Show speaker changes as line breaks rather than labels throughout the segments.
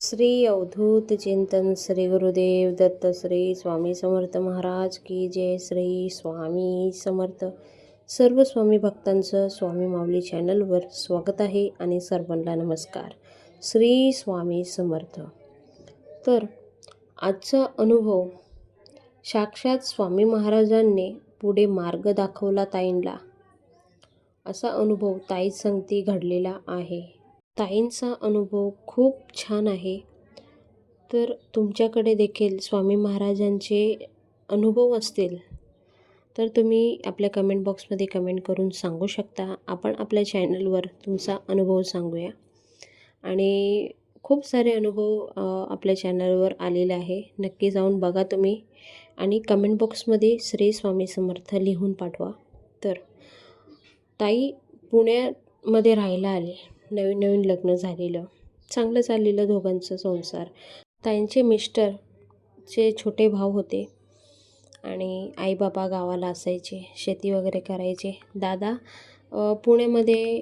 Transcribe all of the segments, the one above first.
श्री अवधूत चिंतन श्री गुरुदेव दत्त श्री स्वामी समर्थ महाराज की जय श्री स्वामी समर्थ. सर्व स्वामी भक्तांचं स्वामी माऊली चॅनलवर स्वागत आहे आणि सर्वांना नमस्कार. श्री स्वामी समर्थ. तर आजचा अनुभव साक्षात स्वामी महाराजांनी पुढे मार्ग दाखवला ताईंला. असा अनुभव ताई संगती घडलेला आहे. ताईंचा अनुभव खूप छान आहे. तर तुमच्याकडे देखील स्वामी महाराजांचे अनुभव असतील तर तुम्ही आपल्या कमेंट बॉक्समध्ये कमेंट करून सांगू शकता. आपण आपल्या चॅनलवर तुमचा अनुभव सांगूया. आणि खूप सारे अनुभव आपल्या चॅनलवर आलेले आहे. नक्की जाऊन बघा तुम्ही. आणि कमेंट बॉक्समध्ये श्री स्वामी समर्थ लिहून पाठवा. तर ताई पुण्यामध्ये राहायला आले. नवीन नवीन लग्न झालेलं. चांगलं चाललेलं दोघांचं संसार. ताईंचे मिस्टर चे छोटे भाऊ होते आणि आई बाबा गावाला असायचे शेती वगैरे करायचे. दादा पुण्यामध्ये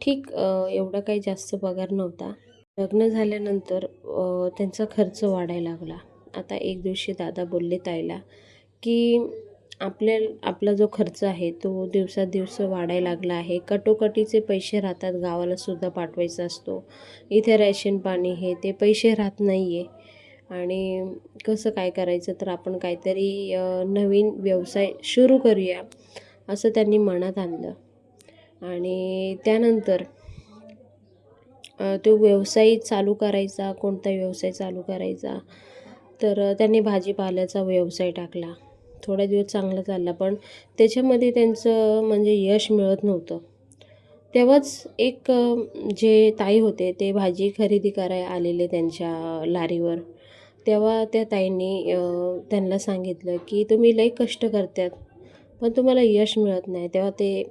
ठीक एवढं एवढा काही जास्त पगार नव्हता. लग्न झाल्यानंतर त्यांचा खर्च वाढायला लागला. आता एक दिवशी दादा बोलले ताईला की आपल्या आपला जो खर्च आहे तो दिवसादिवस वाढायला लागला आहे. कटोकटीचे पैसे राहतात गावाला सुद्धा पाठवायचा असतो. इथे रॅशन पाणी हे ते पैसे राहत नाही आहे आणि कसं काय करायचं तर आपण काहीतरी नवीन व्यवसाय सुरू करूया असं त्यांनी मनात आणलं. आणि त्यानंतर तो व्यवसाय चालू करायचा कोणता व्यवसाय चालू करायचा तर त्यांनी भाजीपाल्याचा व्यवसाय टाकला. थोड्या दिवस चांगला चालला पण त्याच्यामध्ये त्यांचं म्हणजे यश मिळत नव्हतं. तेव्हाच एक जे ताई होते ते भाजी खरेदी कराय आलेले त्यांच्या लारीवर. तेव्हा त्या ताईंनी त्यांना सांगितलं की तुम्ही लई कष्ट करतात पण तुम्हाला यश मिळत नाही. तेव्हा ते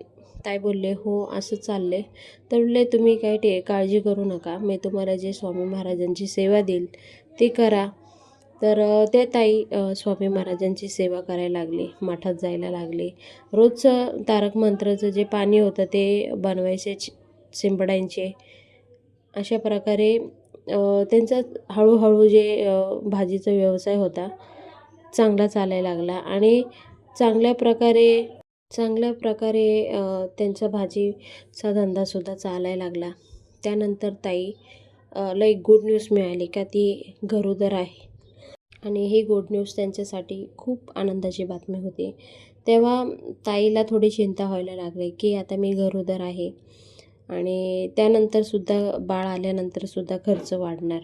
ताई बोलले हो असं चालले तर बोलले तुम्ही काय ते काळजी करू नका. मी तुम्हाला जे स्वामी महाराजांची सेवा देईल ते करा. तर ते त्या ताई स्वामी महाराजांची सेवा करायला लागले मठात जायला लागले. रोजचं तारक मंत्राचं जे पाणी होतं ते बनवायचे चि- शिंपडायचे. अशा प्रकारे त्यांचा हळूहळू जे भाजीचा व्यवसाय होता चांगला चालायला लागला. आणि चांगल्या प्रकारे चांगल्या प्रकारे त्यांचा भाजीचा धंदासुद्धा चालायला लागला. त्यानंतर ताई लई ला एक गुड न्यूज मिळाली का ती गरोदर आहे. आणि ही गुड न्यूज त्यांच्यासाठी खूप आनंदाची बातमी होती. तेव्हा ताईला थोडी चिंता व्हायला लागली की आता मी गरोदर आहे आणि त्यानंतरसुद्धा बाळ आल्यानंतरसुद्धा खर्च वाढणार.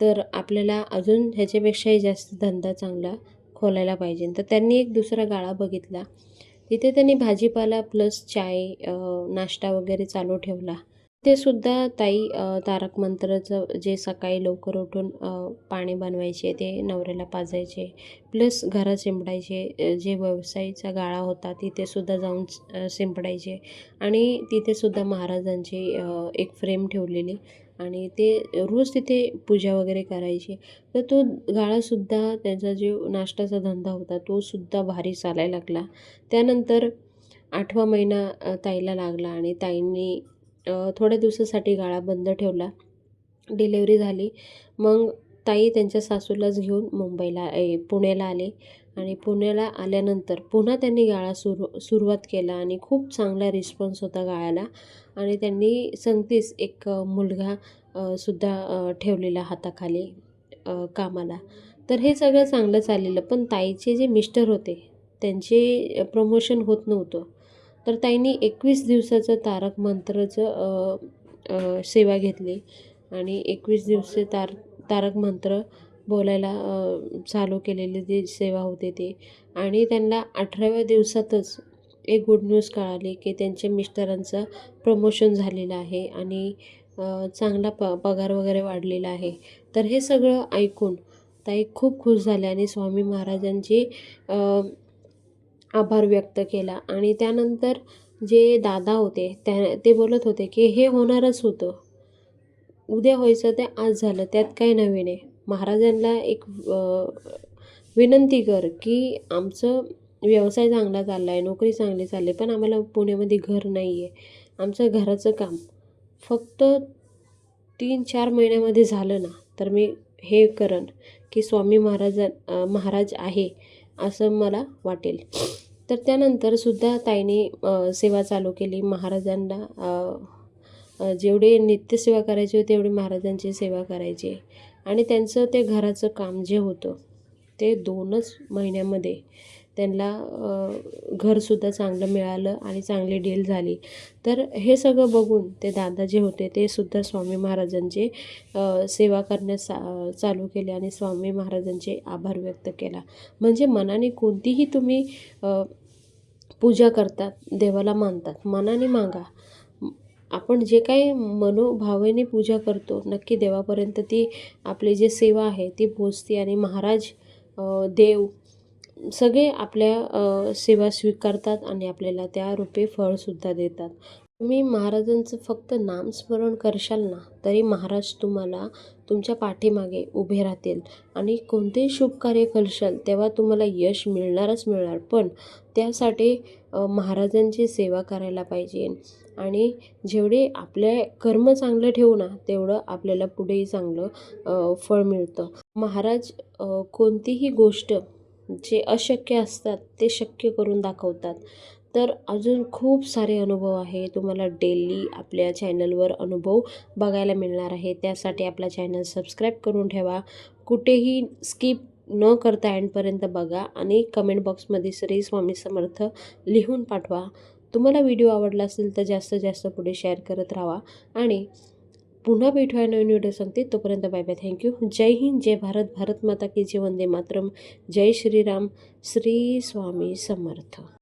तर आपल्याला अजून ह्याच्यापेक्षाही जास्त धंदा चांगला खोलायला पाहिजे. तर त्यांनी एक दुसरा गाळा बघितला. तिथे त्यांनी भाजीपाला प्लस चाय नाश्ता वगैरे चालू ठेवला. ते सुद्धा ताई तारक मंत्राचं जे सकाळी लवकर उठून पाणी बनवायचे ते नवऱ्याला पाजायचे प्लस घरात शिंपडायचे जे व्यवसायाचा गाळा होता तिथे सुद्धा जाऊन शिंपडायचे आणि तिथे सुद्धा महाराजांची एक फ्रेम ठेवलेली आणि ते रोज तिथे पूजा वगैरे करायचे. तर तो गाळासुद्धा त्यांचा जो नाश्त्याचा धंदा होता तो सुद्धा भारी चालायला लागला. त्यानंतर आठवा महिना ताईला लागला आणि ताईंनी थोड्या दिवसासाठी गाळा बंद ठेवला. डिलेवरी झाली. मग ताई त्यांच्या सासूलाच घेऊन मुंबईला ए पुण्याला आले. आणि पुण्याला आल्यानंतर पुन्हा त्यांनी गाळा सुरू सुरुवात केला आणि खूप चांगला रिस्पॉन्स होता गाळ्याला आणि त्यांनी संगतीच एक मुलगा सुद्धा ठेवलेला हाताखाली कामाला. तर हे सगळं चांगलं चाललेलं. पण ताईचे जे मिस्टर होते त्यांचे प्रमोशन होत नव्हतं. तर ताईंनी एकवीस दिवसाचं तारक मंत्रचं सेवा घेतली. आणि एकवीस दिवसे तार तारक मंत्र बोलायला चालू केलेली जी सेवा होते ती. आणि त्यांना अठराव्या दिवसातच एक गुड न्यूज कळाली की त्यांच्या मिस्टरांचं प्रमोशन झालेलं आहे आणि चांगला प पगार वगैरे वाढलेला आहे. तर हे सगळं ऐकून ताई खूप खुश झाल्या आणि स्वामी महाराजांची आभार व्यक्त केला. आणि त्यानंतर जे दादा होते त्या ते बोलत होते की हे होणारच होतं. उद्या व्हायचं ते आज झालं त्यात काही नवीन आहे? महाराजांना एक विनंती कर की आमचं व्यवसाय चांगला चालला आहे नोकरी चांगली चालली आहे पण आम्हाला पुण्यामध्ये घर नाही आहे आमचं घराचं काम फक्त तीन चार महिन्यामध्ये झालं ना तर मी हे करण की स्वामी महाराजा महाराज आहे असं मला वाटेल. तर त्यानंतरसुद्धा ताईने सेवा चालू केली. महाराजांना जेवढे नित्यसेवा करायची होती तेवढे महाराजांची सेवा करायची. आणि त्यांचं ते घराचं काम जे होतं ते दोनच महिन्यामध्ये त्यांना घरसुद्धा चांगलं मिळालं आणि चांगली डील झाली. तर हे सगळं बघून ते दादा जे होते ते सुद्धा स्वामी महाराजांचे सेवा करण्यास चा चालू केले आणि स्वामी महाराजांचे आभार व्यक्त केला. म्हणजे मनाने कोणतीही तुम्ही पूजा करतात देवाला मानतात मनाने मागा. आपण जे काही मनोभावेने पूजा करतो नक्की देवापर्यंत ती आपली जी सेवा आहे ती पोचते आणि महाराज देव सगळे आपल्या सेवा स्वीकारतात आणि आपल्याला त्या रूपे फळसुद्धा देतात. तुम्ही महाराजांचं फक्त नामस्मरण करशाल ना तरी महाराज तुम्हाला तुमच्या पाठीमागे उभे राहतील आणि कोणतेही शुभ कार्य करशाल तेव्हा तुम्हाला यश मिळणारच मिळणार. पण त्यासाठी महाराजांची सेवा करायला पाहिजे आणि जेवढे आपले कर्म चांगलं ठेवू ना तेवढं आपल्याला पुढेही चांगलं फळ मिळतं. महाराज कोणतीही गोष्ट जे अशक्य असतात ते शक्य करून दाखवतात. तर अजून खूप सारे अनुभव आहे. तुम्हाला डेली आपल्या चॅनलवर अनुभव बघायला मिळणार आहे. त्यासाठी आपला चॅनल सबस्क्राईब करून ठेवा. कुठेही स्किप न करता एंडपर्यंत बघा आणि कमेंट बॉक्समध्ये श्री स्वामी समर्थ लिहून पाठवा. तुम्हाला व्हिडिओ आवडला असेल तर जास्तीत जास्त पुढे शेअर करत राहा आणि पुन्हा भेटूया नवीन व्हिडिओ सांगते तोपर्यंत bye bye thank you Jai Hind Jai Bharat. Bharat Mata की जे वंदे मातरम. जय श्रीराम. श्री स्वामी समर्थ.